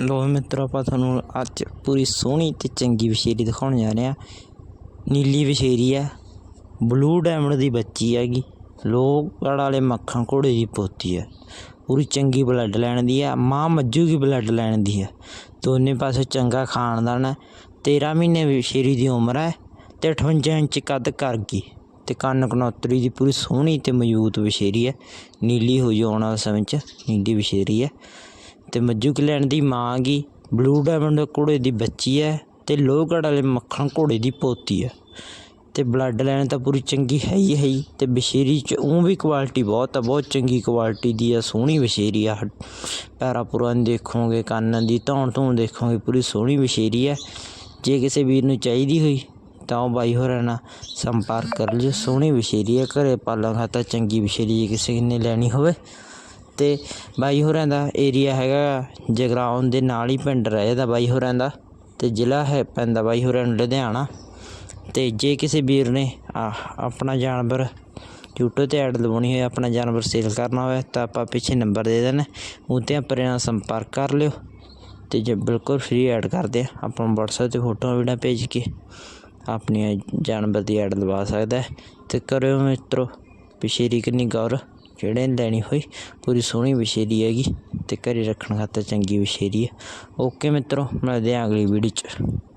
ਲੋ ਮਿੱਤਰੋ ਆਪਾਂ ਤੁਹਾਨੂੰ ਅੱਜ ਪੂਰੀ ਸੋਹਣੀ ਤੇ ਚੰਗੀ ਵਿਸ਼ੇਰੀ ਦਿਖਾਉਣ ਜਾ ਰਹੇ ਆ ਨੀਲੀ ਵਿਸ਼ੇਰੀ ਆ ਬਲੂ ਡਾਇਮੰਡ ਦੀ ਬੱਚੀ ਹੈਗੀ। ਲੋਹਗੜ੍ਹ ਵਾਲੇ ਮੱਖਣ ਘੋੜੇ ਦੀ ਪੋਤੀ ਹੈ। ਪੂਰੀ ਚੰਗੀ ਬਲੱਡ ਲੈਣ ਦੀ ਹੈ, ਮਾਂ ਮੱਝੂ ਦੀ ਬਲੱਡ ਲੈਣ ਦੀ ਹੈ। ਦੋਨੇ ਪਾਸੇ ਚੰਗਾ ਖਾਨਦਾਨ ਹੈ। 13 ਮਹੀਨੇ ਵਿਸ਼ੇਰੀ ਦੀ ਉਮਰ ਹੈ ਤੇ 58 ਇੰਚ ਕੱਦ ਕਰ ਗਈ ਤੇ ਕੰਨ ਕਨੌਤਰੀ ਦੀ ਪੂਰੀ ਸੋਹਣੀ ਤੇ ਮਜ਼ਬੂਤ ਵਿਸ਼ੇਰੀ ਹੈ। ਨੀਲੀ ਹੋ ਜਾਊ ਆਉਣ ਵਾਲੇ ਸਮੇਂ 'ਚ ਨੀਲੀ ਵਿਸ਼ੇਰੀ ਹੈ। ਤੇ ਮੱਜੂ ਕਲਿਆਣ ਦੀ ਮਾਂ ਗੀ ਬਲੂ ਡਾਇਮੰਡ ਘੋੜੇ ਦੀ ਬੱਚੀ ਹੈ ਤੇ ਲੋਹਗੜ੍ਹ ਵਾਲੇ ਮੱਖਣ ਘੋੜੇ ਦੀ ਪੋਤੀ ਹੈ। ਤੇ ਬਲੱਡ ਲਾਈਨ ਤਾਂ ਪੂਰੀ ਚੰਗੀ ਹੈ ਹੀ ਹੈ ਹੀ। ਤੇ ਬਸ਼ੇਰੀ ਚ ਉਹ ਵੀ ਕੁਆਲਿਟੀ ਬਹੁਤ ਆ, ਬਹੁਤ ਚੰਗੀ ਕੁਆਲਿਟੀ ਦੀ ਆ, ਸੋਹਣੀ ਬਸ਼ੇਰੀ ਆ। ਪੈਰਾ ਪੁਰਾਂ ਦੇਖੋਗੇ, ਕੰਨ ਦੀ ਧੌਣ ਧੂਣ ਦੇਖੋਗੇ, ਪੂਰੀ ਸੋਹਣੀ ਬਸ਼ੇਰੀ ਹੈ। ਜੇ ਕਿਸੇ ਵੀਰ ਨੂੰ ਚਾਹੀਦੀ ਹੋਈ ਤਾਂ ਉਹ ਬਾਈ ਹੋਰਾਂ ਨਾਲ ਸੰਪਰਕ ਕਰ ਲਿਓ। ਸੋਹਣੀ ਬਸ਼ੇਰੀ ਹੈ, ਘਰੇ ਪਾਲਣ ਖਾਤਾ ਚੰਗੀ ਬਸ਼ੇਰੀ ਜੇ ਕਿਸੇ ਨੇ ਲੈਣੀ ਹੋਵੇ। ਅਤੇ ਬਾਈ ਹੋਰਾਂ ਦਾ ਏਰੀਆ ਹੈਗਾ ਜਗਰਾਉਂ ਦੇ ਨਾਲ ਹੀ ਪਿੰਡ ਰਹਿਦਾ ਬਾਈ ਹੋਰਾਂ ਦਾ ਅਤੇ ਜ਼ਿਲ੍ਹਾ ਹੈ ਪੈਂਦਾ ਬਾਈ ਹੋਰਾਂ ਨੂੰ ਲੁਧਿਆਣਾ। ਅਤੇ ਜੇ ਕਿਸੇ ਵੀਰ ਨੇ ਆ- ਆਪਣਾ ਜਾਨਵਰ YouTube ਤੇ ਐਡ ਲਵਾਉਣੀ ਹੋਏ, ਆਪਣਾ ਜਾਨਵਰ ਸੇਲ ਕਰਨਾ ਹੋਵੇ ਤਾਂ ਆਪਾਂ ਪਿੱਛੇ ਨੰਬਰ ਦੇ ਦੇਣਾ ਉੱਤੇ ਆਪਣੇ ਨਾਲ ਸੰਪਰਕ ਕਰ ਲਿਓ ਅਤੇ ਜੇ ਬਿਲਕੁਲ ਫ੍ਰੀ ਐਡ ਕਰਦੇ ਆ, ਆਪਾਂ ਨੂੰ WhatsApp ਤੇ ਫੋਟੋਆਂ ਵੀਡੀਓ ਭੇਜ ਕੇ ਆਪਣੀਆਂ ਜਾਨਵਰ ਦੀ ਐਡ ਲਵਾ ਸਕਦਾ। ਅਤੇ ਤੇ ਕਰਿਓ ਮਿੱਤਰੋ ਵਿਸ਼ੇਰੀ ਕਿੰਨੀ ਗੌਰ। ਜਿਹੜੇ ਨੇ ਲੈਣੀ ਹੋਈ, ਪੂਰੀ ਸੋਹਣੀ ਵਿਸ਼ੇਰੀ ਹੈਗੀ ਤੇ ਘਰੇ ਰੱਖਣ ਖਾਤਰ ਚੰਗੀ ਵਿਸ਼ੇਰੀ ਹੈ। ਓਕੇ ਮਿੱਤਰੋ, ਮਿਲਦੇ ਹਾਂ ਅਗਲੀ ਵੀਡੀਓ 'ਚ।